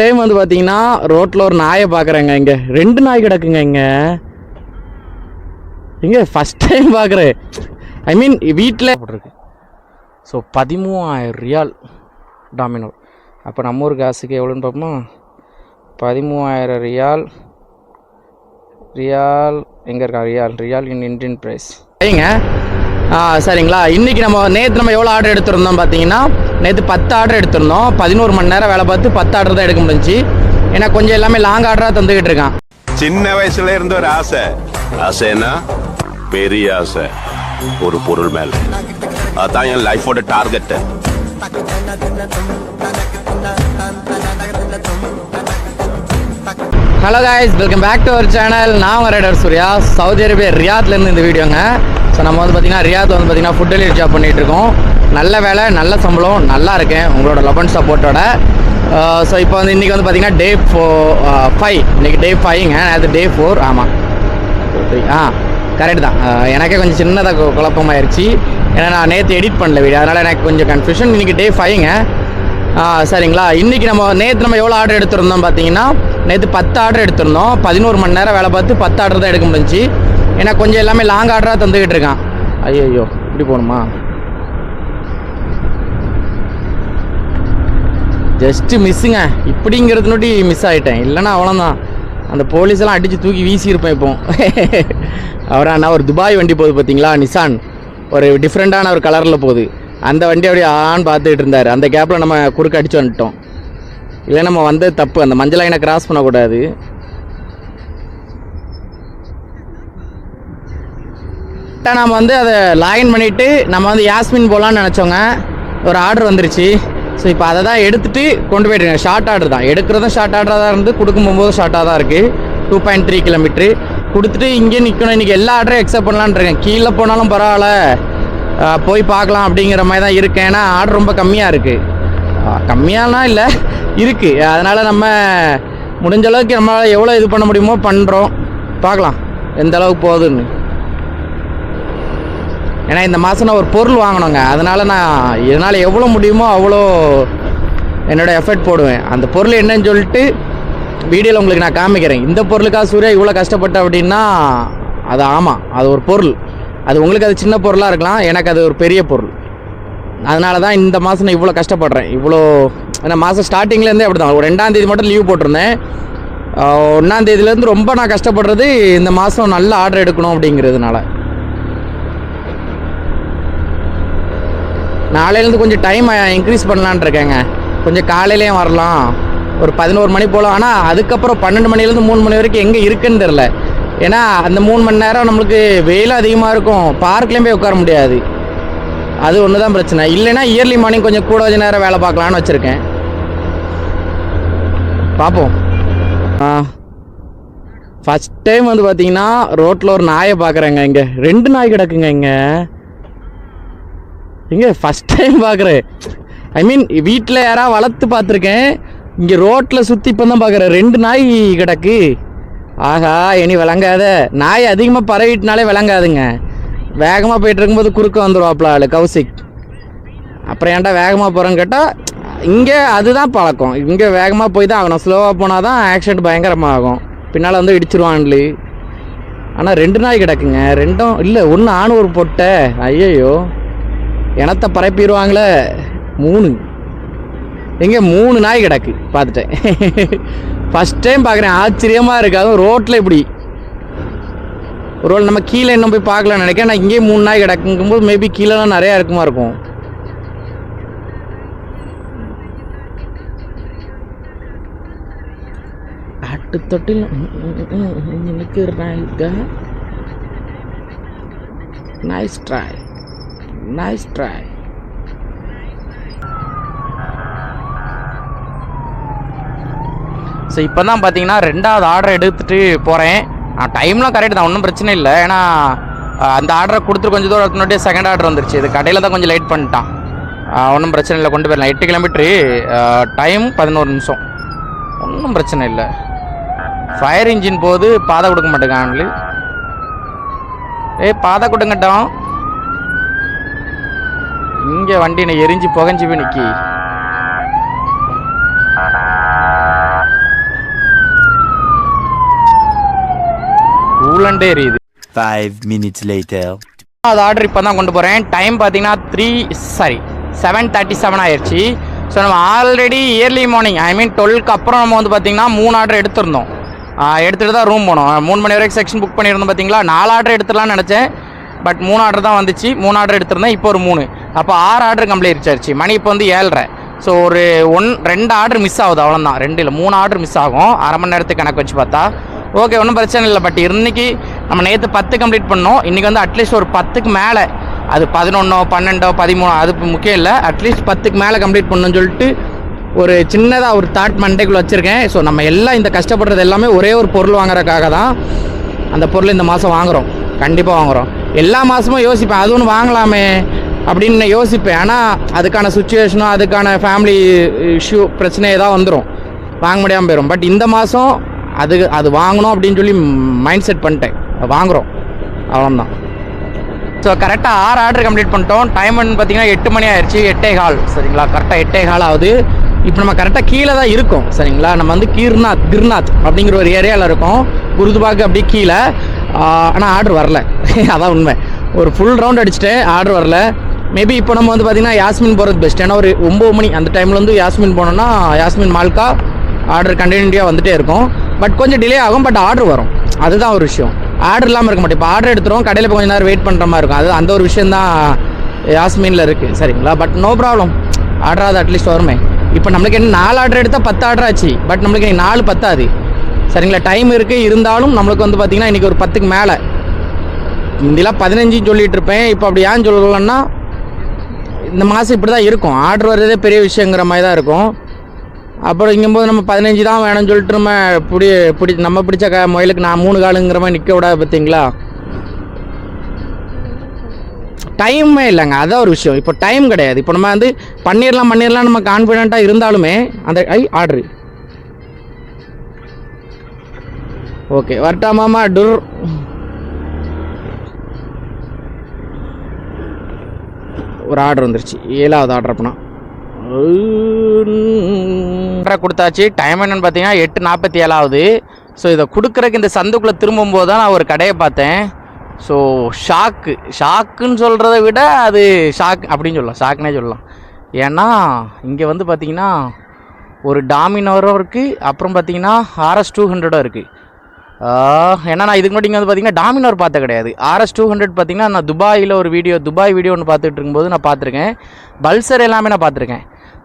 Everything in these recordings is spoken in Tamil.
டைம் வந்து பார்த்தீங்கன்னா ரோட்டில் ஒரு நாயை பார்க்குறேங்க இங்கே. ரெண்டு நாய் கிடக்குங்க இங்கே. இங்கே ஃபஸ்ட் டைம் பார்க்குறேன் ஐ மீன் வீட்டில் போட்டிருக்கு. ஸோ பதிமூவாயிரம் ரியால் டாமினோ அப்போ நம்ம ஊர் காசுக்கு எவ்வளோன்னு பார்ப்போமா பதிமூவாயிரம் ரியால் ரியால் எங்கே இருக்கா? Riyal riyal in Indian price ஆ சரிங்களா. இன்றைக்கி நம்ம நேற்று நம்ம எவ்வளோ ஆர்டர் எடுத்திருந்தோம் பார்த்தீங்கன்னா நேற்று பத்து ஆர்டர் எடுத்திருந்தோம். பதினோரு மணி நேரம் வேலை பார்த்து பத்து ஆர்டர் தான் எடுக்க முடிஞ்சுச்சு. ஏன்னா கொஞ்சம் எல்லாமே லாங் ஆர்டராக தந்துக்கிட்டு இருக்கான். சின்ன வயசுல இருந்த ஒரு ஆசை. ஆசைன்னா பெரிய ஆசை. ஒரு பொருள் மேல. அதான் என் லைஃபோட target hello guys welcome back to our channel நான் ரைடர் சூர்யா சவுதி அரேபியா ரியாத்லேருந்து இந்த வீடியோங்க ஸோ நம்ம வந்து பார்த்தீங்கன்னா ரியாத் வந்து பார்த்தீங்கன்னா ஃபுட் டெலிவரி ஜாப் பண்ணிகிட்டு இருக்கோம் நல்ல வேலை நல்ல சம்பளம் நல்லா இருக்கேன். உங்களோட லபன் சப்போர்ட்டோட ஸோ இப்போ வந்து இன்றைக்கி வந்து பார்த்திங்கன்னா டே ஃபோ ஃபைவ் இன்றைக்கி டே ஃபைவ்ங்க அது டே ஃபோர் ஆமாம் ஆ கரெக்ட் தான். எனக்கே கொஞ்சம் சின்னதாக கு- குழப்பமாயிருச்சு. ஏன்னா நான் நேற்று எடிட் பண்ணல வீடியோ அதனால் எனக்கு கொஞ்சம் கன்ஃபியூஷன் இன்றைக்கி டே ஃபைவ்ங்க ஆ சரிங்களா? இன்றைக்கி நம்ம நேற்று நம்ம எவ்வளோ ஆர்டர் எடுத்திருந்தோம் பார்த்தீங்கன்னா நேற்று பத்து ஆர்டர் எடுத்திருந்தோம். பதினோரு மணி நேரம் வேலை பார்த்து பத்து ஆர்டர் தான் எடுக்க முடிஞ்சு ஏன்னா கொஞ்சம் எல்லாமே லாங் ஆர்டராக தந்துக்கிட்டு இருக்கான். ஐயோ இப்படி போகணுமா? ஜஸ்ட்டு மிஸ்ஸுங்க இப்படிங்கிறது நோட்டி மிஸ் ஆகிட்டேன் இல்லைன்னா அவ்வளோதான் அந்த போலீஸெல்லாம் அடித்து தூக்கி வீசியிருப்பேன் இப்போ. அவரா நான் ஒரு துபாய் வண்டி போகுது பார்த்தீங்களா? நிசான் ஒரு டிஃப்ரெண்ட்டான ஒரு கலரில் போகுது. அந்த வண்டி அப்படியே ஆன் பார்த்துக்கிட்டு இருந்தார். அந்த கேப்பில் நம்ம குறுக்க அடிச்சு வந்துட்டோம். இல்லை நம்ம வந்தது தப்பு. அந்த மஞ்சள் லைனை கிராஸ் பண்ணக்கூடாது. கரெக்டாக நம்ம வந்து அதை லாகின் பண்ணிவிட்டு நம்ம வந்து யாஸ்மின் போகலான்னு நினச்சோங்க. ஒரு ஆர்டர் வந்துருச்சு. ஸோ இப்போ அதை தான் எடுத்துகிட்டு கொண்டு போயிட்டுருங்க ஷார்ட் ஆர்டர் தான். எடுக்கிறதும் ஷார்ட் ஆர்டராக தான் இருந்து கொடுக்கும் போகும்போது ஷார்ட்டாக தான் இருக்குது டூ பாயிண்ட் த்ரீ கிலோமீட்ரு கொடுத்துட்டு இங்கே நிற்கணும் இன்றைக்கி எல்லா ஆர்டரும் எக்ஸப்ட் பண்ணலான்ட்ருக்கேன் கீழே போனாலும் பரவாயில்ல. போய் பார்க்கலாம் அப்படிங்கிற மாதிரி தான் இருக்கேன் ஏன்னா ஆர்டர் ரொம்ப கம்மியாக இருக்குது கம்மியாலாம் இல்லை இருக்குது அதனால் நம்ம முடிஞ்ச அளவுக்கு நம்மளால் எவ்வளோ இது பண்ண முடியுமோ பண்ணுறோம் பார்க்கலாம். எந்த அளவுக்கு போகுதுன்னு. ஏன்னா இந்த மாதம் நான் ஒரு பொருள் வாங்கணுங்க. அதனால் நான் இதனால் எவ்வளோ முடியுமோ அவ்வளோ என்னோட எஃபர்ட் போடுவேன். அந்த பொருள் என்னன்னு சொல்லிட்டு வீடியோவில் உங்களுக்கு நான் காமிக்கிறேன். இந்த பொருளுக்காக சூர்யா இவ்வளோ கஷ்டப்பட்ட அப்படின்னா அது ஆமாம் அது ஒரு பொருள். அது உங்களுக்கு அது சின்ன பொருளாக இருக்கலாம் எனக்கு அது ஒரு பெரிய பொருள். அதனால தான் இந்த மாதம் நான் இவ்வளோ கஷ்டப்படுறேன். இவ்வளோ ஏன்னா மாதம் ஸ்டார்டிங்லேருந்தே அப்படி தான் ஒரு ரெண்டாம் தேதி மட்டும் லீவ் போட்டிருந்தேன். ஒன்றாந்தேதியிலேருந்து ரொம்ப நான் கஷ்டப்படுறது இந்த மாதம் நல்ல ஆர்டர் எடுக்கணும் அப்படிங்கிறதுனால. நாளையிலேருந்து கொஞ்சம் டைம் இன்க்ரீஸ் பண்ணலான்னு இருக்கேங்க. கொஞ்சம் காலையிலேயும் வரலாம். ஒரு பதினோரு மணி போல். ஆனால் அதுக்கப்புறம் பன்னெண்டு மணிலேருந்து மூணு மணி வரைக்கும் எங்கே இருக்குன்னு தெரில ஏன்னா அந்த மூணு மணி நேரம் நம்மளுக்கு வெயில் அதிகமாக இருக்கும். பார்க்லேயும் போய் உட்கார முடியாது. அது ஒன்று தான் பிரச்சனை. இல்லைன்னா இயர்லி மார்னிங் கொஞ்சம் கூட கொஞ்சம் நேரம் வேலை பார்க்கலான்னு வச்சுருக்கேன். பார்ப்போம். ஆ. ஃபஸ்ட் டைம் வந்து பார்த்தீங்கன்னா ரோட்டில் ஒரு நாயை பார்க்குறேங்க இங்கே. ரெண்டு நாய் கிடக்குங்க இங்கே. இங்கே ஃபஸ்ட் டைம் பார்க்குறேன் ஐ மீன் வீட்டில் யாராவது வளர்த்து பார்த்துருக்கேன். இங்கே ரோட்டில் சுற்றி இப்போ தான் பார்க்குறேன் ரெண்டு நாய் கிடக்கு. ஆஹா இனி விளங்காத. நாய் அதிகமாக பரவிட்டுனாலே விளங்காதுங்க. வேகமாக போயிட்டு இருக்கும்போது குறுக்க வந்துடுவாப்ல ஆள் கௌசிக். அப்புறம் ஏன்டா வேகமாக போகிறேன்னு கேட்டால் இங்கே அதுதான் பழக்கம். இங்கே வேகமாக போய் தான் ஆகணும். ஸ்லோவாக போனால் தான் ஆக்சிடென்ட் பயங்கரமாக ஆகும் பின்னால் வந்து இடிச்சிருவான்லி ஆனால் ரெண்டு நாய் கிடக்குங்க. ரெண்டும் இல்லை ஒன்று ஆண் ஒரு பொட்டை. ஐயையோ. இனத்தை பரப்பிடுவாங்களே மூணு எங்கே மூணு நாய் கிடக்கு பார்த்துட்டேன் ஃபஸ்ட் டைம் பார்க்குறேன் ஆச்சரியமாக இருக்குது அதுவும் ரோட்டில் இப்படி ஒரு வேளை நம்ம கீழே இன்னும் போய் பார்க்கலாம்னு நினைக்கிறேன் நான் இங்கேயே மூணு நாய் கிடக்குங்கும்போது மேபி கீழேலாம் நிறையா இருக்குமா இருக்கும் ஆட்டுத்தொட்டில் நாய் nice try nice try so இப்போ தான் பார்த்தீங்கன்னா ரெண்டாவது ஆர்டர் எடுத்துகிட்டு போகிறேன் டைம்லாம் கரெக்ட் தான். ஒன்றும் பிரச்சனை இல்லை. ஏன்னா அந்த ஆர்டரை கொடுத்துட்டு கொஞ்சம் தூரம் முன்னாடியே செகண்ட் ஆர்டர் வந்துருச்சு. இது கடையில் தான் கொஞ்சம் லேட் பண்ணிட்டான். ஒன்றும் பிரச்சனை இல்லை. கொண்டு போயிடலாம். எட்டு கிலோமீட்ரு டைம் பதினோரு நிமிஷம். ஒன்றும் பிரச்சனை இல்லை. ஃபயர் இன்ஜின் போது பாதை கொடுக்க மாட்டேங்கான்லு ஏய் பாதை கொடுங்கட்டும். இங்கே வண்டினை எரிஞ்சு புகஞ்சு போய் நிற்கி எரியுது. ஃபைவ் மினிட்ஸ் லேட்டர் அது ஆர்டர் இப்போ தான் கொண்டு போகிறேன் டைம் பார்த்தீங்கன்னா three sorry seven thirty seven ஆயிடுச்சு ஸோ நம்ம already early morning I mean டுவெல்க்கு அப்புறம் நம்ம வந்து பார்த்தீங்கன்னா மூணு ஆர்டர் எடுத்திருந்தோம். எடுத்துகிட்டு தான் ரூம் போனோம். மூணு மணி வரைக்கும் செக்ஷன் புக் பண்ணியிருந்தோம் பார்த்தீங்களா நாலு ஆர்டர் எடுத்துடலாம்னு நினச்சேன். பட் மூணு ஆர்டர் தான் வந்துச்சு. மூணு ஆர்டர் எடுத்திருந்தேன். இப்போ ஒரு மூணு. அப்போ ஆறு ஆர்டர் கம்ப்ளீட் ஆயிடுச்சு மணி இப்போ வந்து ஏழரை. ஸோ ஒரு ஒன் ரெண்டு ஆர்டர் மிஸ் ஆகுது. அவ்வளோதான் ரெண்டு இல்லை மூணு ஆர்டர் மிஸ் ஆகும். அரை மணி நேரத்துக்கு கணக்கு வச்சு பார்த்தா. ஓகே ஒன்றும் பிரச்சனை இல்லை. பட் இன்னைக்கு நம்ம நேற்று பத்து கம்ப்ளீட் பண்ணோம். இன்றைக்கி வந்து அட்லீஸ்ட் ஒரு பத்துக்கு மேலே. அது பதினொன்னோ பன்னெண்டோ பதிமூணோ அது முக்கியம் இல்லை. அட்லீஸ்ட் பத்துக்கு மேலே கம்ப்ளீட் பண்ணணும்னு சொல்லிட்டு ஒரு சின்னதாக ஒரு தாட் மண்டைக்குள்ளே வச்சுருக்கேன். ஸோ நம்ம எல்லாம் இந்த கஷ்டப்படுறது எல்லாமே ஒரே ஒரு பொருள் வாங்குறதுக்காக தான் அந்த பொருள் இந்த மாதம் வாங்குகிறோம் கண்டிப்பாக வாங்குகிறோம் எல்லா மாதமும் யோசிப்பேன் அது ஒன்று வாங்கலாமே அப்படின்னு நான் யோசிப்பேன். ஆனால் அதுக்கான சுச்சுவேஷனோ அதுக்கான ஃபேமிலி இஷ்யூ பிரச்சனை ஏதாவது வந்துடும் வாங்க முடியாமல் போயிடும் பட் இந்த மாதம் அது அது வாங்கணும் அப்படின்னு சொல்லி மைண்ட் செட் பண்ணிட்டேன். வாங்குகிறோம் அவ்வளோதான் ஸோ கரெக்டாக ஆறு ஆர்டர் கம்ப்ளீட் பண்ணிட்டோம். டைம் பார்த்தீங்கன்னா எட்டு மணி ஆயிடுச்சு எட்டே கால் சரிங்களா? கரெக்டாக எட்டே கால் ஆகுது. இப்போ நம்ம கரெக்டாக கீழே தான் இருக்கோம் சரிங்களா? நம்ம வந்து கீர்நாத் கிர்நாத் அப்படிங்கிற ஒரு ஏரியாவில் இருக்கோம். குருதுபாக்கு அப்படியே கீழே. ஆனால் ஆர்டர் வரல. அதான் உண்மை. ஒரு ஃபுல் ரவுண்ட் அடிச்சுட்டேன் ஆர்டர் வரல. மேபி இப்போ நம்ம வந்து பார்த்தீங்கன்னா யாஸ்மின் போகிறது பெஸ்ட் ஏன்னா ஒரு ஒம்பது மணி அந்த டைமில் வந்து யாஸ்மின் போனோம்னா யாஸ்மின் மால்கா ஆர்டர் கண்டினியூட்டியாக வந்துட்டே இருக்கும். பட் கொஞ்சம் டிலே ஆகும் பட் ஆர்டர் வரும். அதுதான் ஒரு விஷயம். ஆர்டர் இல்லாமல் இருக்க மாட்டோம் இப்போ ஆர்டர் எடுத்துரும் கடையில் போய் கொஞ்ச நேரம் வெயிட் பண்ணுற மாதிரி இருக்கும். அது அந்த ஒரு விஷயம் தான் யாஸ்மினில் இருக்குது சரிங்களா? பட் நோ ப்ராப்ளம் ஆர்டராது அட்லீஸ்ட் வருமே. இப்போ நம்மளுக்கு என்ன நாலு ஆர்டர் எடுத்தால் பத்து ஆர்டர் ஆச்சு. பட் நம்மளுக்கு நாலு பத்தாது. சரிங்களா? டைம் இருக்குது இருந்தாலும் நம்மளுக்கு வந்து பார்த்திங்கன்னா இன்றைக்கி ஒரு பத்துக்கு மேலே. முந்திலாம் பதினஞ்சுன்னு சொல்லிட்டு இருப்பேன். இப்போ அப்படி ஏன் சொல்லலன்னா இந்த மாதம் இப்படி தான் இருக்கும். ஆர்டர் வர்றதே பெரிய விஷயங்கிற மாதிரி தான் இருக்கும். அப்புறம் இங்கும்போது நம்ம பதினஞ்சு தான் வேணும்னு சொல்லிட்டு நம்ம பிடி பிடி நம்ம பிடிச்ச க முயலுக்கு நான் மூணு காலுங்கிற மாதிரி நிற்க விடாது பார்த்தீங்களா டைமே இல்லைங்க. அதான் ஒரு விஷயம். இப்போ டைம் கிடையாது. இப்போ நம்ம வந்து பண்ணிடலாம் பண்ணிடலாம் நம்ம கான்ஃபிடென்ட்டாக இருந்தாலுமே அந்த ஐ ஆர்டரு ஓகே வரட்டாமாமா டுர். ஒரு ஆர்டர் வந்துருச்சு. ஏழாவது ஆர்டர் அப்படின்னா கொடுத்தாச்சு. டைம் என்னன்னு பார்த்தீங்கன்னா எட்டு நாற்பத்தி ஏழாவது ஸோ இதை கொடுக்குறக்கு இந்த சந்துக்குள்ளே திரும்பும்போது தான் நான் ஒரு கடையை பார்த்தேன். ஸோ ஷாக்கு ஷாக்குன்னு சொல்கிறத விட அது ஷாக் அப்படின்னு சொல்லலாம். ஷாக்குனே சொல்லலாம். ஏன்னா இங்கே வந்து பார்த்தீங்கன்னா ஒரு டாமினோரும் இருக்குது அப்புறம் பார்த்தீங்கன்னா ஆர்எஸ் டூ ஹண்ட்ரடும் இருக்குது ஏன்னா நான் இதுக்கு முன்னாடி இங்கே வந்து பார்த்தீங்கன்னா டாமினோர் பார்த்த கிடையாது. ஆர்எஸ் டூ ஹண்ட்ரட் பார்த்தீங்கன்னா நான் துபாயில் ஒரு வீடியோ துபாய் வீடியோ ஒன்று பார்த்துட்டு இருக்கும்போது நான் பார்த்துருக்கேன். பல்சர் எல்லாமே நான் பார்த்துருக்கேன்.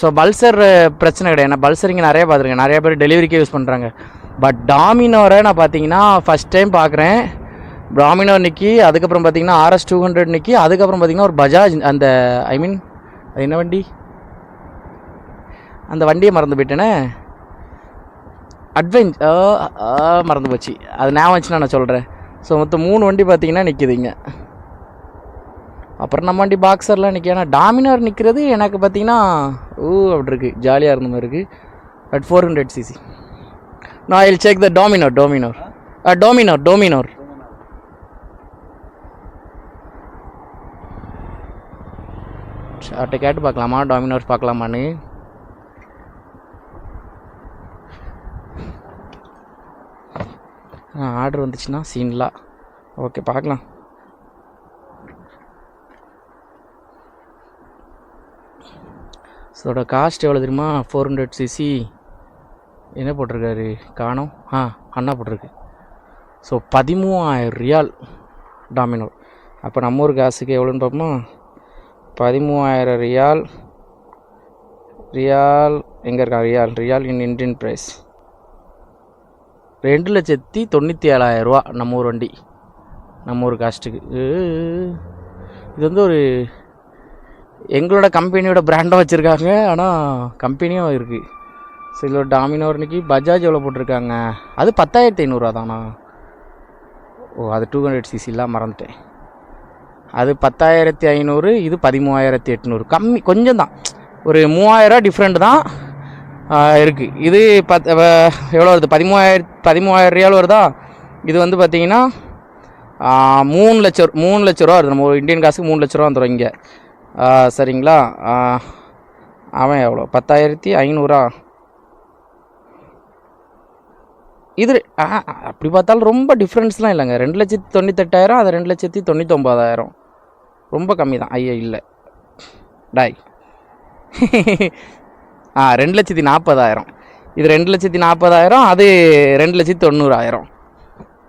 ஸோ பல்சர் பிரச்சனை கிடையாது. நான் பல்சர் இங்கே நிறைய பார்த்துருக்கேன். நிறைய பேர் டெலிவரிக்கே யூஸ் பண்ணுறாங்க பட் டாமினோரை நான் பார்த்தீங்கன்னா ஃபஸ்ட் டைம் பார்க்குறேன் டாமினோர் நிற்கி அதுக்கப்புறம் பார்த்தீங்கன்னா ஆர்எஸ் டூ ஹண்ட்ரட் நிற்கி அதுக்கப்புறம் பார்த்தீங்கன்னா ஒரு பஜாஜ் அந்த ஐ மீன் அது என்ன வண்டி? அந்த வண்டியை மறந்து போயிட்டேனே. அட்வென்ச் மறந்து போச்சு அது ஞாபகம் வச்சுன்னா நான் சொல்கிறேன் ஸோ மொத்தம் மூணு வண்டி பார்த்தீங்கன்னா நிற்கிதுங்க அப்புறம் நம்ம வண்டி பாக்ஸர்லாம் நிற்க ஏன்னா டாமினார் நிற்கிறது எனக்கு பார்த்தீங்கன்னா ஊ அப்படி இருக்குது ஜாலியாக இருந்த மாதிரி இருக்குது அட் ஃபோர் ஹண்ட்ரட் சிசி நான் ஐ செக் த டாமினோர் டோமினோர் டோமினோர் டோமினோர் அவர்கிட்ட கேட்டு பார்க்கலாமா? டாமினோர் பார்க்கலாமான்னு? ஆர்டர் வந்துச்சுன்னா சீன்லாம் ஓகே பார்க்கலாம் ஸோ இதோட காஸ்ட் எவ்வளோ தெரியுமா? ஃபோர் ஹண்ட்ரட் சிசி என்ன போட்டிருக்காரு? காணோம். ஆ அண்ணா போட்டிருக்கு. ஸோ பதிமூவாயிரம் ரியால் டாமினோ. அப்போ நம்ம ஊர் காசுக்கு எவ்வளோன்னு பார்ப்போமா? பதிமூவாயிரம் ரியால். ரியால் எங்கே இருக்கா? Riyal. Riyal in Indian price. ரெண்டு லட்சத்தி தொண்ணூற்றி ஏழாயிரரூவா நம்ம ஊர் வண்டி. நம்ம ஊர் காஸ்ட்டுக்கு. இது வந்து ஒரு எங்களோட கம்பெனியோட பிராண்டாக வச்சுருக்காங்க. ஆனால் கம்பெனியும் இருக்குது ஸோ இதில் டாமினோர் இன்றைக்கி பஜாஜ் எவ்வளோ போட்டிருக்காங்க? அது பத்தாயிரத்தி ஐநூறுரூவா தானா? ஓ அது டூ ஹண்ட்ரட் சிசிலாம் மறந்துட்டேன். அது பத்தாயிரத்தி ஐநூறு இது பதிமூவாயிரத்தி எட்நூறு. கம்மி கொஞ்சம் தான் ஒரு மூவாயிரம் டிஃப்ரெண்ட் தான். இருக்குது இது பத் எவ்வளோ வருது? பதிமூவாயிரத்தி பதிமூவாயிரம் ரியால் வருதா? இது வந்து பார்த்தீங்கன்னா மூணு லட்சம் மூணு லட்ச ரூபா வருது. நம்ம ஒரு இந்தியன் காசுக்கு மூணு லட்ச ரூபா வந்துடும் இங்கே. சரிங்களா? அவன் எவ்வளோ? பத்தாயிரத்தி ஐநூறா? இது ஆ, அப்படி பார்த்தாலும் ரொம்ப டிஃப்ரென்ஸ்லாம் இல்லைங்க. ரெண்டு லட்சத்தி தொண்ணூத்தெட்டாயிரம் அது ரெண்டு லட்சத்தி தொண்ணூத்தொம்பதாயிரம். ரொம்ப கம்மி தான். ஐயா இல்லை. டாய். ரெண்டு லட்சத்தி நாற்பதாயிரம் இது ரெண்டு லட்சத்தி நாற்பதாயிரம் அது ரெண்டு லட்சத்தி தொண்ணூறாயிரம்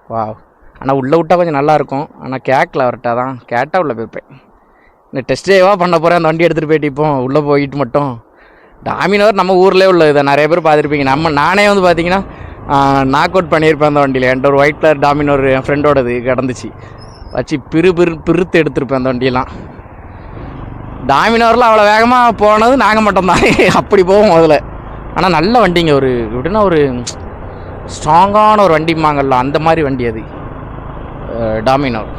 வா ஆனால் உள்ளே விட்டால் கொஞ்சம் நல்லாயிருக்கும் ஆனால் கேட்கல அவர்கிட்ட தான் கேட்டால் உள்ளே போய்ப்பேன் இந்த டெஸ்ட் டேவாக பண்ண போகிறேன் அந்த வண்டி எடுத்துகிட்டு போயிட்டு இப்போ. உள்ளே போயிட்டு மட்டும். டாமினோர் நம்ம ஊர்லேயே உள்ளது இதை நிறைய பேர் பார்த்துருப்பீங்க. நம்ம நானே வந்து பார்த்தீங்கன்னா நாக் அவுட் பண்ணியிருப்பேன் அந்த வண்டியில். என்கிட்ட ஒரு ஒயிட் கலர் டாமினோர் என் ஃப்ரெண்டோடது கிடந்துச்சு. வச்சு பிறு பிறு பிறுத்து எடுத்திருப்பேன் அந்த வண்டியெல்லாம். டாமினோரில் அவ்வளோ வேகமாக போனது நாங்கள் மட்டும்தான். அப்படி போவோம் அதில் ஆனால் நல்ல வண்டிங்க. ஒரு எப்படின்னா ஒரு ஸ்ட்ராங்கான ஒரு வண்டிம்பாங்கல்ல அந்த மாதிரி வண்டி அது. டாமினோர்.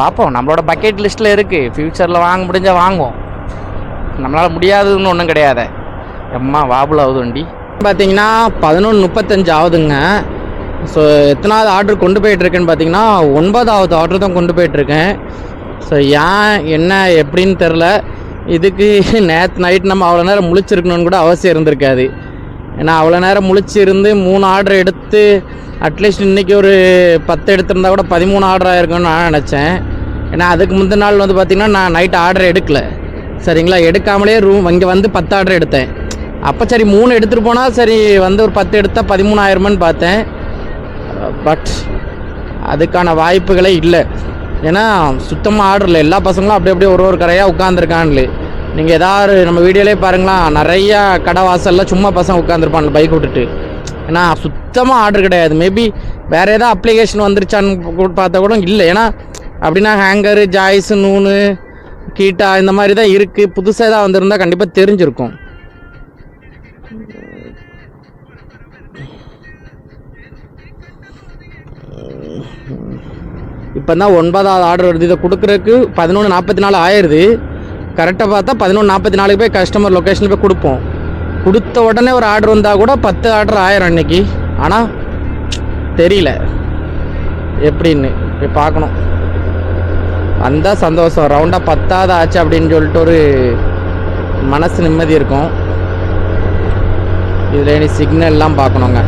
பார்ப்போம் நம்மளோட பக்கெட் லிஸ்ட்டில் இருக்குது ஃப்யூச்சரில் வாங்க முடிஞ்சால் வாங்குவோம். நம்மளால் முடியாதுன்னு ஒன்றும் கிடையாது. எம்மா வாபுல் ஆகுது வண்டி. பார்த்தீங்கன்னா பதினொன்று முப்பத்தஞ்சு ஆகுதுங்க. ஸோ எத்தனாவது ஆர்டர் கொண்டு போயிட்டுருக்குன்னு பார்த்தீங்கன்னா ஒன்பதாவது ஆர்டர் தான் கொண்டு போயிட்டுருக்கேன் ஸோ ஏன் என்ன எப்படின்னு தெரில. இதுக்கு நேற்று நைட் நம்ம அவ்வளோ நேரம் முழிச்சிருக்கணும்னு கூட அவசியம் இருந்திருக்காது. ஏன்னா அவ்வளோ நேரம் முழிச்சிருந்து மூணு ஆர்டர் எடுத்து அட்லீஸ்ட் இன்றைக்கி ஒரு பத்து எடுத்திருந்தா கூட பதிமூணு ஆர்டர் ஆகிருக்கும்னு நான் நினச்சேன். ஏன்னா அதுக்கு முந்தின நாள் வந்து பார்த்திங்கன்னா நான் நைட் ஆர்டர் எடுக்கல. சரிங்களா? எடுக்காமலே ரூம் இங்கே வந்து பத்து ஆர்டர் எடுத்தேன். அப்போ சரி மூணு எடுத்துகிட்டு போனால் சரி வந்து ஒரு பத்து எடுத்தால் பதிமூணாயிரமான்னு பார்த்தேன். பட் அதுக்கான வாய்ப்புகளே இல்லை. ஏன்னா சுத்தமாக ஆர்டர் இல்லை எல்லா பசங்களும் அப்படி அப்படியே ஒரு ஒரு கரையாக உட்காந்துருக்கான்லு நீங்கள் ஏதாவது நம்ம வீடியோலே பாருங்களேன் நிறையா கடை வாசலில் சும்மா பசங்க உட்காந்துருப்பாங்க பைக் விட்டுட்டு. ஏன்னா சுத்தமாக ஆர்டர் கிடையாது. மேபி வேறு ஏதாவது அப்ளிகேஷன் வந்துருச்சான்னு பார்த்தா கூட இல்லை. ஏன்னா அப்படின்னா ஹேங்கரு ஜாய்ஸு நூனு கீட்டா இந்த மாதிரி தான் இருக்குது புதுசாக ஏதாவது வந்திருந்தால் கண்டிப்பாக தெரிஞ்சிருக்கும். இப்போ தான் ஒன்பதாவது ஆர்டர் வருது. இதை கொடுக்குறதுக்கு பதினொன்று நாற்பத்தி நாலு ஆயிடுது கரெக்டாக பார்த்தா பதினொன்று நாற்பத்தி நாலுக்கு போய் கஸ்டமர் லொக்கேஷனில் போய் கொடுப்போம். கொடுத்த உடனே ஒரு ஆர்டர் வந்தால் கூட பத்து ஆர்டர் ஆயிரும் இன்னைக்கு ஆனால் தெரியல. எப்படின்னு போய் பார்க்கணும். வந்தால் சந்தோஷம். ரவுண்டாக பத்தாவது ஆச்சு அப்படின்னு சொல்லிட்டு ஒரு மனசு நிம்மதி இருக்கும். இதில் இனி சிக்னல்லாம் பார்க்கணுங்க.